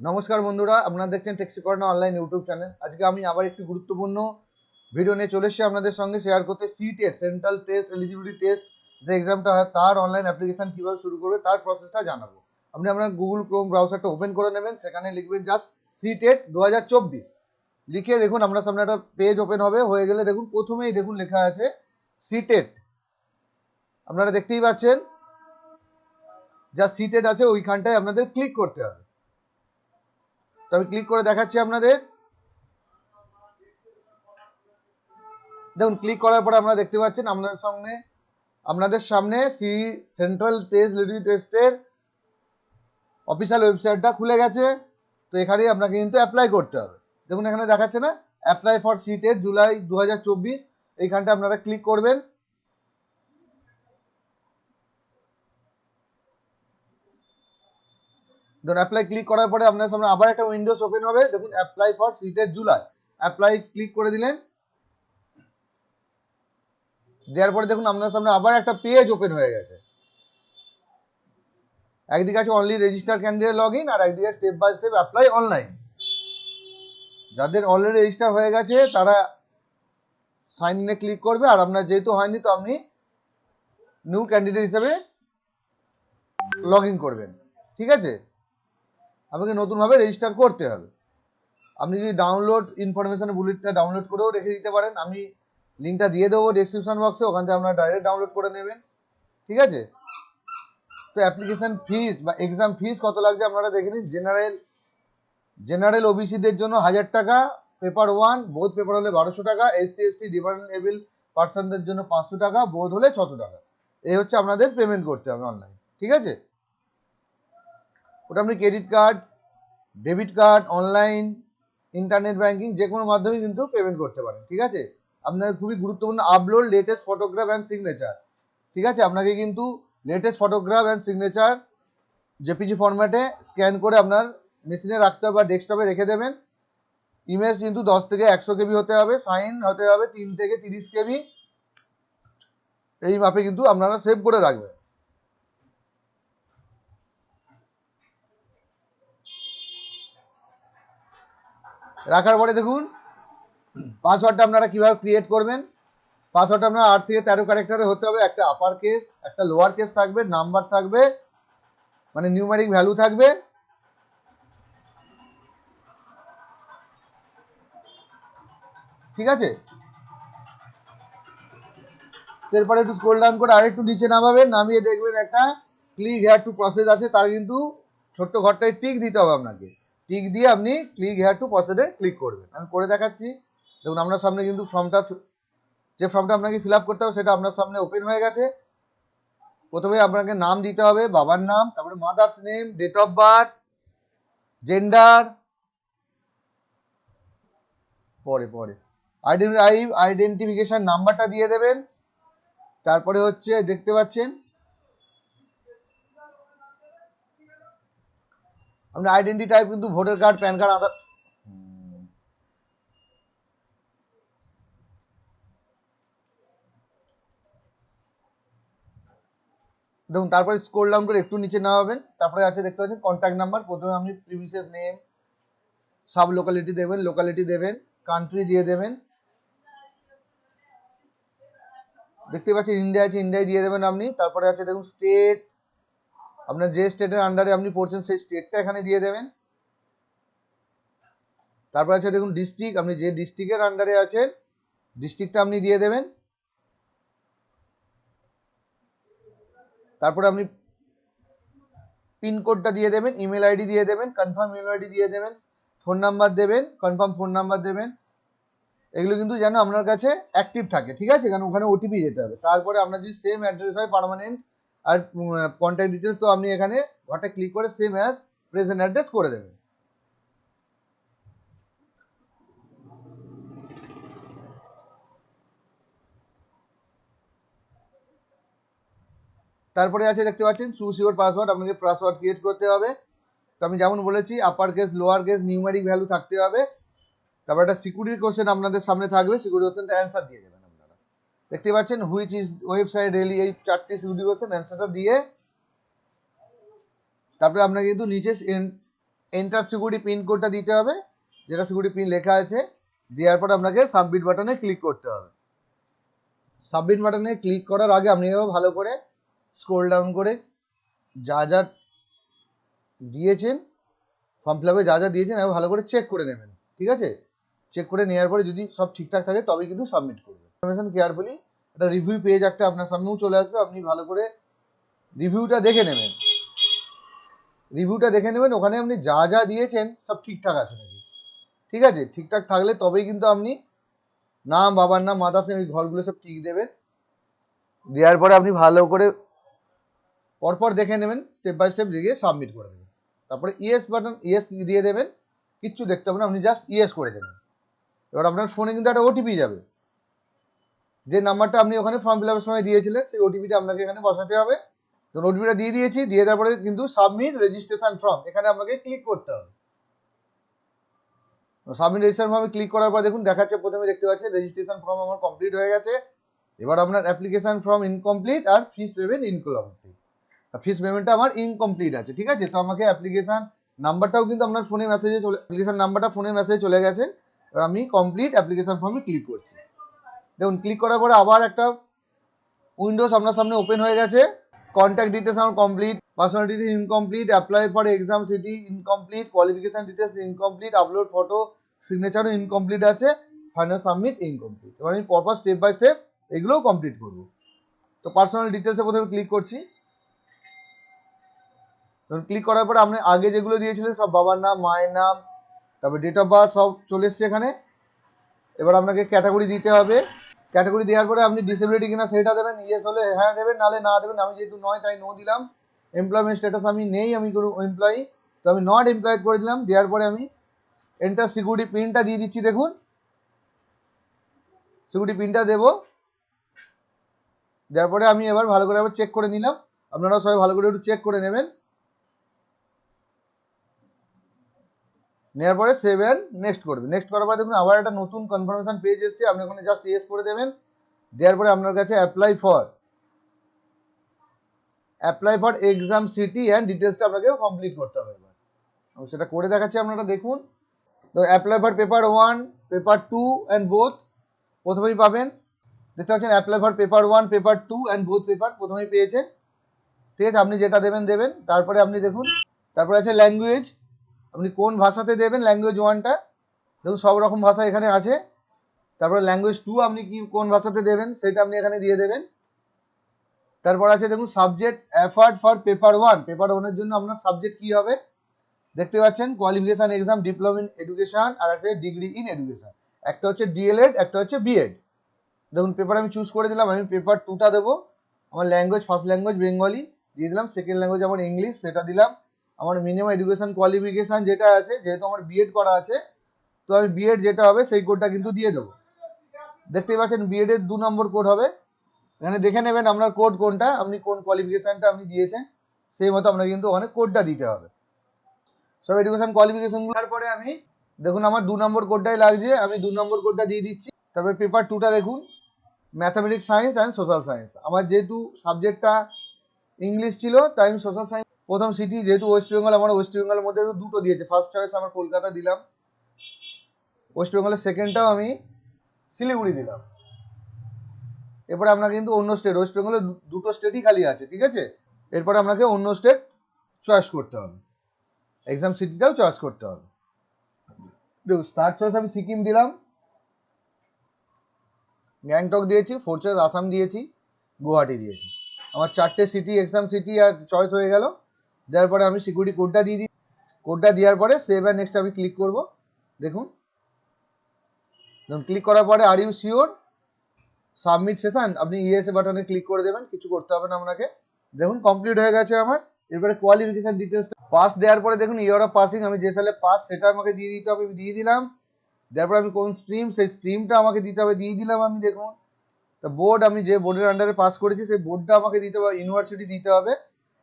নমস্কার বন্ধুরা, আপনারা দেখছেন টেক্সি কর্নার অনলাইন ইউটিউব চ্যানেল আজকে আমি আবার একটি গুরুত্বপূর্ণ ভিডিও নিয়ে চলে এসেছি আপনাদের সঙ্গে। শেয়ার করতে C TET central test eligibility test যে এক্সামটা হয়, তার অনলাইন অ্যাপ্লিকেশন কীভাবে শুরু করবে, তার প্রসেসটা জানাব। আপনি আপনার গুগল ক্রোম ব্রাউজারটা ওপেন করে নেবেন, সেখানে লিখবেন জাস্ট সি টেট দু লিখে দেখুন, আপনার সামনে একটা পেজ ওপেন হবে, হয়ে গেলে দেখুন, প্রথমেই দেখুন লেখা আছে সি টেট আপনারা দেখতেই পাচ্ছেন যা সিটেড আছে, ওইখানটায় আপনাদের ক্লিক করতে হবে। আমি ক্লিক করে দেখাচ্ছি আপনাদের। দেখুন ক্লিক করার পরে আপনারা দেখতে পাচ্ছেন আপনাদের সামনে আপনাদের সামনে সি সেন্ট্রাল টেস্ট লিডি টেস্টের অফিসিয়াল ওয়েবসাইটটা খুলে গেছে। তো এখানেই আপনাকে কিন্তু অ্যাপ্লাই করতে হবে। দেখুন, এখানে দেখাচ্ছে না apply for C TET July দু এইখানটা আপনারা ক্লিক করবেন। ধরুন অ্যাপ্লাই ক্লিক করার পরে আপনার সামনে আবার একটা উইন্ডোজ ওপেন হবে। দেখুন অ্যাপ্লাই ফর সিটের জুলাই অ্যাপ্লাই ক্লিক করে দিলেন। দেওয়ার পরে দেখুন, আপনার সামনে আবার একটা পেজ ওপেন হয়ে গেছে। একদিকে আছে only register candidate log in আর একদিকে step by step apply online যাদের অলরেডি রেজিস্টার হয়ে গেছে, তারা সাইন ইনে ক্লিক করবে। আর আপনার যেহেতু হয়নি, তো আপনি নিউ ক্যান্ডিডেট হিসেবে লগ ইন করবেন। ঠিক আছে? আপনাকে নতুনভাবে রেজিস্টার করতে হবে। আপনি যদি ডাউনলোড ইনফরমেশন বুলেটটা ডাউনলোড করেও রেখে দিতে পারেন, আমি লিঙ্কটা দিয়ে দেবো ডেসক্রিপশন বক্সে ওখান থেকে আপনারা ডাইরেক্ট ডাউনলোড করে নেবেন। ঠিক আছে? তো অ্যাপ্লিকেশন ফিস বা এক্সাম ফিস কত লাগছে আপনারা দেখে নিন। জেনারেল জেনারেল ওবিসিদের জন্য হাজার টাকা পেপার ওয়ান বোধ পেপার হলে বারোশো টাকা এসসি এসটি ডিপার্টমেন্ট পার্সনদের জন্য পাঁচশো টাকা বোধ হলে ছশো টাকা। এই হচ্ছে আপনাদের পেমেন্ট করতে হবে অনলাইন ঠিক আছে? ওটা আপনি credit card debit card online internet banking যে কোনো মাধ্যমে কিন্তু পেমেন্ট করতে পারেন, ঠিক আছে? আপনাদের খুবই গুরুত্বপূর্ণ upload latest photograph and signature ঠিক আছে? আপনাকে কিন্তু latest photograph and signature JPG ফরম্যাটে স্ক্যান করে আপনার মেশিনে রাখতে হবে বা ডেস্কটপে রেখে দেবেন। ইমেজ কিন্তু দশ থেকে একশো কেবি হতে হবে সাইন হতে হবে তিন থেকে তিরিশ কেবি। এই মাপে কিন্তু আপনারা সেভ করে রাখবেন। রাখার পরে দেখুন পাসওয়ার্ডটা আপনারা কীভাবে ক্রিয়েট করবেন? পাসওয়ার্ডটা আপনার আট থেকে তেরো ক্যারেক্টারে হতে হবে, একটা আপার কেস একটা লোয়ার কেস থাকবে নাম্বার থাকবে মানে নিউমেরিক ভ্যালু থাকবে। ঠিক আছে? এরপরে একটু স্ক্রোল ডাউন করে আরেকটু নিচে নামাবেন, নামিয়ে দেখবেন একটা ক্লিক হেয়ার টু প্রসেস আছে, তার কিন্তু ছোট্ট ঘরটায় টিক দিতে হবে আপনাকে। টিক দিয়ে আপনি ক্লিক হেয়ার টু প্রসেসে ক্লিক করবেন। আমি করে দেখাচ্ছি। দেখুন আপনার সামনে কিন্তু ফর্মটা যে ফর্মটা আপনাকে ফিল করতে হবে, সেটা আপনার সামনে ওপেন হয়ে গেছে। প্রথমে আপনাকে নাম দিতে হবে, বাবার নাম, তারপরে mother's name date of birth gender পরে পরে। আইডেন্টি আইডেন্টিফিকেশন নাম্বারটা দিয়ে দেবেন। তারপরে হচ্ছে, দেখতে পাচ্ছেন আপনি আইডেন্টি টাইপ কিন্তু voter card PAN card Aadhaar দেখুন, তারপরে স্কোর ডাউন করে একটু নিচে নামাবেন। তারপরে আছে দেখতে পাচ্ছেন কন্ট্যাক্ট নাম্বার প্রথমে আপনি প্রিমিসেস নেম সাব লোকালিটি দেবেন লোকালিটি দেবেন কান্ট্রি দিয়ে দেবেন। দেখতে পাচ্ছেন ইন্ডিয়া আছে ইন্ডিয়ায় দিয়ে দেবেন আপনি। তারপরে আছে দেখুন স্টেট আপনার যে স্টেটের আন্ডারে আপনি পড়ছেন, সেই স্টেটটা এখানে দিয়ে দেবেন। তারপর আছে দেখুন ডিস্ট্রিক্ট আপনি যে ডিস্ট্রিক্টের আন্ডারে আছেন ডিস্ট্রিক্টটা আপনি দিয়ে দেবেন। তারপরে আপনি পিনকোডটা দিয়ে দেবেন ইমেল আইডি দিয়ে দেবেন কনফার্ম ইমেল আইডি দিয়ে দেবেন ফোন নাম্বার দেবেন কনফার্ম ফোন নাম্বার দেবেন। এগুলো কিন্তু যেন আপনার কাছে অ্যাক্টিভ থাকে, ঠিক আছে? কারণ ওখানে ওটিপি যেতে হবে। তারপরে আপনার যদি সেম অ্যাড্রেস হয় পার্মানেন্ট আর কন্ট্যাক্ট ডিটেলস তো আপনি এখানে ঘরটা ক্লিক করে সেম অ্যাজ প্রেজেন্ট অ্যাড্রেস করে দেবেন। তারপরে আছে দেখতে পাচ্ছেন চুজ ইউর পাসওয়ার্ড আপনাকে পাসওয়ার্ড ক্রিয়েট করতে হবে। তো আমি যেমন বলেছি upper case lower case numeric value থাকতে হবে। তারপর একটা সিকিউরিটি কোশ্চেন আপনাদের সামনে থাকবে সিকিউরিটি কোশ্চেনটা অ্যান্সার দিয়ে আপনারা দেখতে পাচ্ছেন হুইচ ইজ ওয়েবসাইট রেলি এই চারটি সিকিউরিটি কোশ্চেন অ্যান্সারটা দিয়ে। তারপরে আপনাকে কিন্তু নিচে এন্টার সিকিউরিটি পিন কোডটা দিতে হবে, যেটা সিকিউরিটি পিন লেখা আছে। দেওয়ার পর আপনাকে সাবমিট বাটনে ক্লিক করতে হবে। সাবমিট বাটনে ক্লিক করার আগে আপনি ভালো করে স্ক্রোল ডাউন করে যা যা দিয়েছেন ফর্ম ফিল যা যা দিয়েছেন ভালো করে চেক করে নেবেন। ঠিক আছে? চেক করে নেওয়ার পরে যদি সব ঠিকঠাক থাকে, তবেই কিন্তু সাবমিট করবেন। ইনফরমেশন কেয়ারফুলি একটা রিভিউ পেজ একটা আপনার সামনেও চলে আসবে, আপনি ভালো করে রিভিউটা দেখে নেবেন। রিভিউটা দেখে নেবেন, ওখানে আপনি যা যা দিয়েছেন, সব ঠিকঠাক আছে নাকি? ঠিক আছে? ঠিকঠাক থাকলে তবেই কিন্তু আপনি নাম, বাবার নাম মাতার নাম এই ঘরগুলো সব ঠিক দেবেন। দেওয়ার পরে আপনি ভালো করে পরপর দেখে নেবেন স্টেপ বাই স্টেপ দিয়ে সাবমিট করে দেবেন। তারপরে ইয়েস বাটন ইয়েস দিয়ে দেবেন, কিচ্ছু দেখতে হবে না, আপনি জাস্ট ইয়েস করে দেবেন। এবার আপনার ফোনে কিন্তু একটা ওটিপি যাবে। যে নাম্বারটা আপনি ওখানে ফর্ম ফিল আপের সময় দিয়েছিলেন সেই ওটিপিটা আপনাকে এখানে বসাতে হবে। তো ওটিপিটা দিয়ে দিয়েছি, দিয়ে তারপরে কিন্তু সাবমিট রেজিস্ট্রেশন ফর্ম এখানে আপনাকে ক্লিক করতে হবে। সাবমিট রেজিস্ট্রেশন ফর্মে ক্লিক করার পর দেখুন, দেখাচ্ছে প্রথমে দেখতে পাচ্ছেন রেজিস্ট্রেশন ফর্ম আমার কমপ্লিট হয়ে গেছে। এবার আপনার অ্যাপ্লিকেশন ফর্ম ইনকমপ্লিট আর ফিস পেমেন্ট ইনকমপ্লিট ফিস পেমেন্টটা আমার ইনকমপ্লিট আছে, ঠিক আছে? তো আমাকে অ্যাপ্লিকেশন নাম্বারটাও কিন্তু আপনার ফোনে মেসেজে চলে অ্যাপ্লিকেশন নাম্বারটা ফোনে মেসেজে চলে গেছে। এবার আমি কমপ্লিট অ্যাপ্লিকেশন ফর্মে ক্লিক করছি। দেখুন ক্লিক করার পরে আবার একটা উইন্ডোজ আপনার সামনে ওপেন হয়ে গেছে। কন্ট্যাক্ট ডিটেলস আমার complete personal details incomplete apply for exam city incomplete qualification details incomplete upload photo সিগনেচারও incomplete আছে ফাইনাল সাবমিট ইনকমপ্লিট এবার আমি পরপর স্টেপ বাই স্টেপ এগুলোও কমপ্লিট করব। তো পার্সোনাল ডিটেলসে প্রথমে ক্লিক করছি। ক্লিক করার পরে আপনি আগে যেগুলো দিয়েছিলেন সব বাবার নাম, মায়ের নাম, তারপর ডেট অফ বার্থ সব চলে এসছে এখানে। এবার আপনাকে ক্যাটাগরি দিতে হবে। ক্যাটাগরি দেওয়ার পরে আপনি ডিসেবিলিটি কিনা সেটা দেবেন ইয়েস হলে হ্যাঁ দেবেন নালে না দেবেন। আমি যেহেতু নয়, তাই নো দিলাম। এমপ্লয়মেন্ট স্ট্যাটাস আমি নেই, আমি কোনো এমপ্লয়ি তো আমি নট এমপ্লয়েড করে দিলাম। দেওয়ার পরে আমি এন্টার সিকিউরিটি পিনটা দিয়ে দিচ্ছি, দেখুন। সিকিউরিটি পিনটা দেবো। দেওয়ার পরে আমি এবার ভালো করে আবার চেক করে নিলাম। আপনারাও সবাই ভালো করে একটু চেক করে নেবেন। নেওয়ার পরে সেভেন নেক্সট করবে। নেক্সট করার পরে দেখুন আবার একটা নতুন কনফার্মেশন পেজ এসছে, আপনি ওখানে জাস্ট ইয়েস করে দেবেন। দেওয়ার পরে আপনার কাছে apply for apply for exam city and ডিটেলসটা আপনাকে কমপ্লিট করতে হবে এবার। আমি সেটা করে দেখাচ্ছি আপনারা দেখুন। তো apply for paper one paper two and both প্রথমেই পাবেন। দেখতে পাচ্ছেন apply for paper one paper two and both paper প্রথমেই পেয়েছেন। ঠিক আছে, আপনি যেটা দেবেন দেবেন। তারপরে আপনি দেখুন, তারপরে আছে ল্যাঙ্গুয়েজ আপনি কোন ভাষাতে দেবেন ল্যাঙ্গুয়েজ ওয়ানটা দেখুন, সব রকম ভাষা এখানে আছে। তারপরে ল্যাঙ্গুয়েজ টু আপনি কি কোন ভাষাতে দেবেন, সেটা আপনি এখানে দিয়ে দেবেন। তারপর আছে, দেখুন subject effort for paper one paper ওয়ানের জন্য আপনার সাবজেক্ট কি হবে? দেখতে পাচ্ছেন qualification exam diploma in education আর একটা ডিগ্রি ইন এডুকেশন একটা হচ্ছে ডিএলএড একটা হচ্ছে বিএড দেখুন পেপার আমি চুজ করে দিলাম, আমি পেপার টুটা দেবো। আমার ল্যাঙ্গুয়েজ ফার্স্ট ল্যাঙ্গুয়েজ বেঙ্গলি দিয়ে দিলাম। সেকেন্ড ল্যাঙ্গুয়েজ আমার ইংলিশ সেটা দিলাম। আমার মিনিমাম এডুকেশন কোয়ালিফিকেশন যেটা আছে, যেহেতু আমার বিএড করা আছে, তো আমি বিএড যেটা হবে সেই কোডটা কিন্তু দিয়ে দেবো। দেখতেই পাচ্ছেন বিএড এর দু নম্বর কোড হবে। এখানে দেখে নেবেন আপনার কোড কোনটা, আপনি কোন কোয়ালিফিকেশনটা আপনি দিয়েছেন, সেই মতো আপনাকে কিন্তু ওখানে কোডটা দিতে হবে। সব এডুকেশন কোয়ালিফিকেশন তারপরে আমি, দেখুন আমার দু নম্বর কোডটাই লাগছে, আমি দু নম্বর কোডটা দিয়ে দিচ্ছি। তারপরে পেপার টুটা দেখুন mathematics science and social science আমার যেহেতু সাবজেক্টটা ইংলিশ ছিল, তাই আমি সোশ্যাল সায়েন্স প্রথম সিটি যেহেতু ওয়েস্ট বেঙ্গল আমার ওয়েস্ট বেঙ্গলের মধ্যে দুটো দিয়েছে। ফার্স্ট চয়েস আমার কলকাতা দিলাম। ওয়েস্ট বেঙ্গলের সেকেন্ডটাও আমি শিলিগুড়ি দিলাম। এরপরে আপনাকে কিন্তু অন্য স্টেট ওয়েস্ট বেঙ্গলে দুটো স্টেটই খালি আছে, ঠিক আছে? এরপরে আপনাকে অন্য স্টেট চয়েস করতে হবে। এক্সাম সিটিটাও চয়েস করতে হবে। দেখুন স্টার্ট চয়েস আমি সিকিম দিলাম। গ্যাংটক দিয়েছি ফোর্থ চয়েস আসাম দিয়েছি গুয়াহাটি দিয়েছি। আমার চারটে সিটি এক্সাম সিটি আর চয়েস হয়ে গেল। দেওয়ার পরে আমি সিকিউরিটি কোডটা দিয়ে দিই। কোডটা দেওয়ার পরে সেভ আর নেক্সট আমি ক্লিক করব। দেখুন। ক্লিক করার পরে are you sure submit session আপনি ইএসএ বাটনে ক্লিক করে দেবেন, কিছু করতে হবে না আপনাকে। দেখুন কমপ্লিট হয়ে গেছে আমার। এরপরে কোয়ালিফিকেশন ডিটেলস পাস দেওয়ার পরে দেখুন ইয়ার অফ পাসিং আমি যে সালে পাস সেটা আমাকে দিয়ে দিতে হবে, আমি দিয়ে দিলাম। দেওয়ার পরে আমি কোন স্ট্রিম সেই স্ট্রিমটা আমাকে দিতে হবে, দিয়ে দিলাম আমি, দেখুন। তো বোর্ড আমি যে বোর্ডের আন্ডারে পাস করেছি, সেই বোর্ডটা আমাকে দিতে হবে ইউনিভার্সিটি দিতে হবে।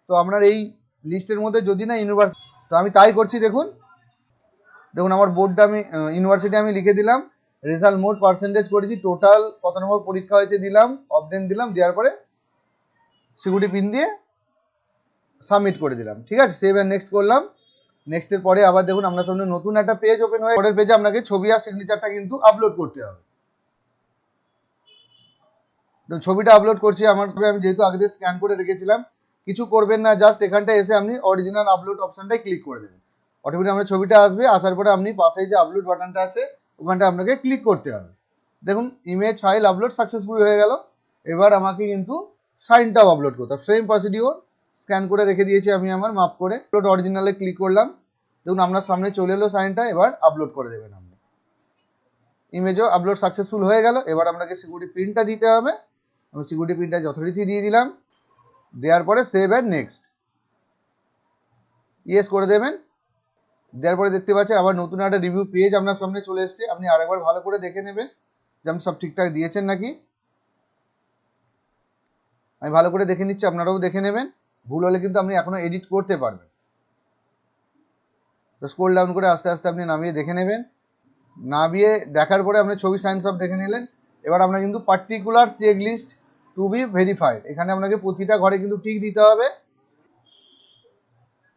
তো আপনার এই লিস্টের মধ্যে যদি না ইউনিভার্সিটি তো আমি তাই করছি, দেখুন। দেখুন, আমার বোর্ডটা আমি ইউনিভার্সিটি আমি লিখে দিলাম। রেজাল্ট মোট পার্সেন্টেজ করেছি টোটাল কত নম্বর পরীক্ষা হয়েছে দিলাম অপডেন দিলাম, দেওয়ার পরে সিকিউরিটি পিন দিয়ে সাবমিট করে দিলাম। ঠিক আছে? সেভ অ্যান্ড নেক্সট করলাম। নেক্সটের পরে আবার দেখুন, আপনার সামনে নতুন একটা পেজ ওপেন হয়ে পরের পেজে আপনাকে ছবি আর সিগনেচারটা কিন্তু আপলোড করতে হবে। তো ছবিটা আপলোড করছি, আমার আমি যেহেতু আগে স্ক্যান করে রেখেছিলাম কিছু করবেন না জাস্ট এখানটা এসে আপনি অরিজিনাল আপলোড অপশনটাই ক্লিক করে দেবেন। অটোমেটিক আপনার ছবিটা আসবে, আসার পরে আপনি পাশে যে আপলোড বাটনটা আছে ওখানটা আপনাকে ক্লিক করতে হবে। দেখুন ইমেজ ফাইল আপলোড সাকসেসফুল হয়ে গেল। এবার আমাকে কিন্তু সাইনটাও আপলোড করতে হবে। সেম প্রসিডিওর স্ক্যান করে রেখে দিয়েছি আমি আমার মাপ করে। আপলোড অরিজিনালে ক্লিক করলাম। দেখুন, আপনার সামনে চলে এলো সাইনটা এবার আপলোড করে দেবেন আপনি। ইমেজও আপলোড সাকসেসফুল হয়ে গেল। এবার আপনাকে সিকিউরিটি প্রিন্টটা দিতে হবে। আমি সিকিউরিটি প্রিন্টটা যথারীতি দিয়ে দিলাম। দেওয়ার পরে সেভ অ্যান্ড নেক্সট ইয়েস করে দেবেন। দেওয়ার পরে দেখতে পাচ্ছেন আবার নতুন একটা রিভিউ পেজ আপনার সামনে চলে এসছে। আপনি আরেকবার ভালো করে দেখে নেবেন যে আপনি সব ঠিকঠাক দিয়েছেন নাকি। আমি ভালো করে দেখে নিচ্ছি, আপনারাও দেখে নেবেন। ভুল হলে কিন্তু আপনি এখনও এডিট করতে পারবেন। তো স্ক্রোল ডাউন করে আস্তে আস্তে আপনি নামিয়ে দেখে নেবেন। নামিয়ে দেখার পরে আপনি ছবি সাইন সব দেখে নিলেন। এবার আপনার কিন্তু particular check list to be verified এখানে আপনাকে প্রতিটা ঘরে কিন্তু টিক দিতে হবে।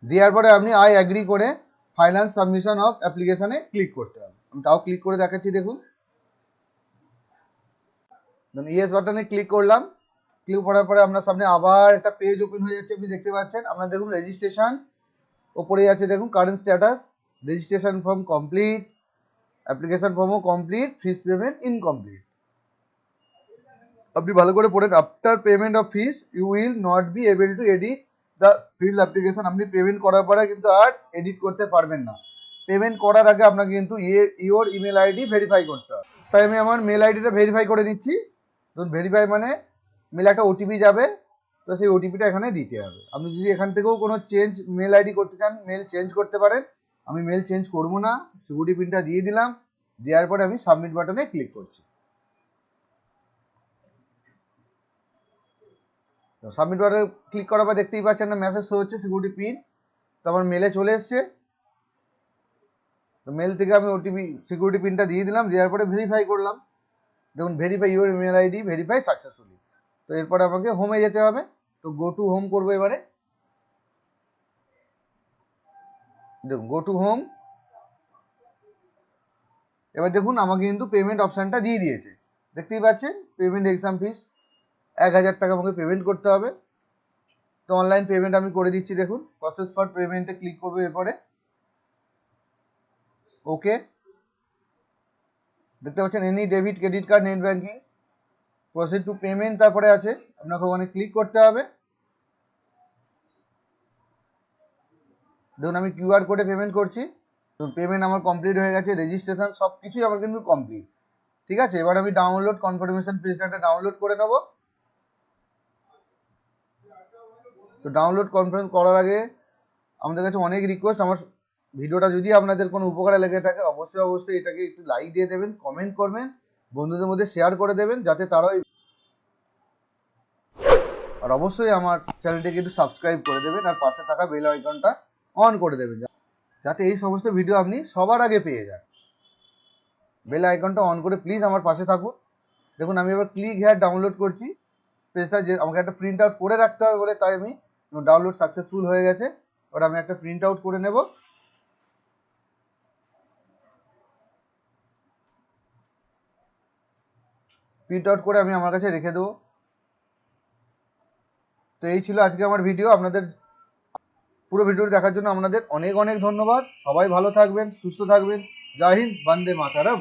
দেওয়ার পরে আপনি আই অ্যাগ্রি করে ফাইন্যান্স সাবমিশন অফ অ্যাপ্লিকেশনে ক্লিক করতে হবে। আমি তাও ক্লিক করে দেখাচ্ছি, দেখুন। ইয়েস বাটনে ক্লিক করলাম। ক্লিক করার পরে আপনার সামনে আবার একটা পেজ ওপেন হয়ে যাচ্ছে, আপনি দেখতে পাচ্ছেন। আপনার দেখুন রেজিস্ট্রেশন ওপরে আছে, দেখুন current status registration form complete application ফর্মও complete fees payment incomplete আপনি ভালো করে পড়েন after payment of fees you will not be able to edit the field application আপনি পেমেন্ট করার পরে কিন্তু আর এডিট করতে পারবেন না। পেমেন্ট করার আগে আপনাকে কিন্তু ইওর ইমেল আইডি ভেরিফাই করতে হবে। তাই আমি আমার মেল আইডিটা ভেরিফাই করে নিচ্ছি ধরুন ভেরিফাই মানে মেলে একটা ওটিপি যাবে, তো সেই ওটিপিটা এখানে দিতে হবে। আপনি যদি এখান থেকেও কোনো চেঞ্জ মেল আইডি করতে চান মেল চেঞ্জ করতে পারেন। আমি মেল চেঞ্জ করব না সিকিউরিটি পিনটা দিয়ে দিলাম, দেওয়ার পরে আমি সাবমিট বাটনে ক্লিক করছি। সাবমিট বাটনে ক্লিক করার পর দেখতেই পাচ্ছেন না মেসেজ শো হচ্ছে সিকিউরিটি পিন তো আমার মেলে চলে এসছে। তো মেল থেকে আমি ওটিপি সিকিউরিটি পিনটা দিয়ে দিলাম, দেওয়ার পরে ভেরিফাই করলাম। দেখুন verify your email ID verify successfully তো এরপরে আমাকে হোমে যেতে হবে। তো গো টু হোম করব এবারে। দেখুন গো টু হোম এবার দেখুন, আমাকে কিন্তু পেমেন্ট অপশানটা দিয়ে দিয়েছে। দেখতেই পাচ্ছেন পেমেন্ট এক্সাম ফিস এক হাজার টাকা আমাকে পেমেন্ট করতে হবে। তো অনলাইন পেমেন্ট আমি করে দিচ্ছি, দেখুন। প্রসেস ফর পেমেন্টে ক্লিক করব এরপরে। ওকে দেখতে পাচ্ছেন any debit credit card net banking proceed to payment তারপরে আছে। আপনাকে ওখানে ক্লিক করতে হবে। দেখুন, আমি কিউআর কোডে পেমেন্ট করছি। তো পেমেন্ট আমার কমপ্লিট হয়ে গেছে রেজিস্ট্রেশন সব কিছুই আমার কিন্তু কমপ্লিট ঠিক আছে? এবার আমি ডাউনলোড কনফার্মেশন পেজটা ডাউনলোড করে নেব। তো ডাউনলোড কনফার্ম করার আগে আমাদের কাছে অনেক রিকোয়েস্ট আমার ভিডিওটা যদি আপনাদের কোনো উপকারে লেগে থাকে, অবশ্যই অবশ্যই এটাকে একটু লাইক দিয়ে দেবেন কমেন্ট করবেন, বন্ধুদের মধ্যে শেয়ার করে দেবেন, যাতে তারাও আর অবশ্যই আমার চ্যানেলটিকে একটু সাবস্ক্রাইব করে দেবেন, আর পাশে থাকা বেল আইকনটা অন করে দেবেন যাতে এই সমস্ত ভিডিও আপনি সবার আগে পেয়ে যান। বেল আইকনটা অন করে প্লিজ আমার পাশে থাকুন। দেখুন, আমি এবার ক্লিক হেয়ার ডাউনলোড করছি। পেজটা যে আমাকে একটা প্রিন্ট আউট করে রাখতে হবে বলে তাই আমি ডাউনলোড সাকসেসফুল হয়ে গেছে ওটা আমি একটা প্রিন্ট আউট করে নেব। প্রিন্ট আউট করে আমি আমার কাছে রেখে দেবো। তো এই ছিল আজকে আমার ভিডিও আপনাদের পুরো ভিডিওটি দেখার জন্য আপনাদের অনেক অনেক ধন্যবাদ। সবাই ভালো থাকবেন, সুস্থ থাকবেন। জয় হিন্দ, বন্দে মাতারম।